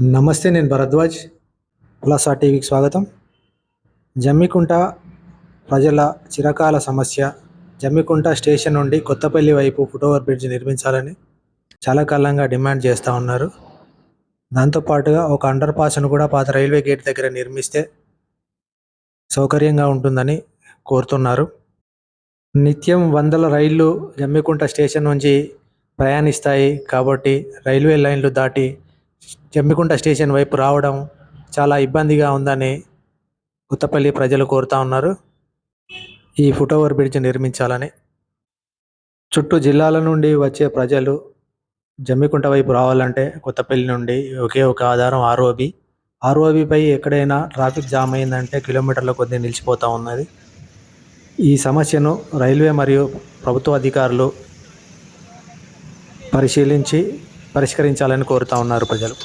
నమస్తే నేను భరద్వాజ్. ఉలాసా టీవీకి స్వాగతం. జమ్మికుంట ప్రజల చిరకాల సమస్య. జమ్మికుంట స్టేషన్ నుండి కొత్తపల్లి వైపు ఫుట్ఓవర్ బ్రిడ్జ్ నిర్మించాలని చాలా కాలంగా డిమాండ్ చేస్తూ ఉన్నారు. దాంతోపాటుగా ఒక అండర్ పాస్ను కూడా పాత రైల్వే గేట్ దగ్గర నిర్మిస్తే సౌకర్యంగా ఉంటుందని కోరుతున్నారు. నిత్యం వందల రైళ్ళు జమ్మికుంట స్టేషన్ నుంచి ప్రయాణిస్తాయి కాబట్టి రైల్వే లైన్లు దాటి జమ్మికుంట స్టేషన్ వైపు రావడం చాలా ఇబ్బందిగా ఉందని కొత్తపల్లి ప్రజలు కోరుతా ఉన్నారు. ఈ ఫుట్ఓవర్ బ్రిడ్జ్ నిర్మించాలని. చుట్టూ జిల్లాల నుండి వచ్చే ప్రజలు జమ్మికుంట వైపు రావాలంటే కొత్తపల్లి నుండి ఒకే ఒక ఆధారం ఆర్ఓబి. ఆర్ఓబిపై ఎక్కడైనా ట్రాఫిక్ జామ్ అయిందంటే కిలోమీటర్ల కొద్దీ నిలిచిపోతూ ఉన్నది. ఈ సమస్యను రైల్వే మరియు ప్రభుత్వ అధికారులు పరిశీలించి పరిష్కరించాలని కోరుతా ఉన్నారు ప్రజలు.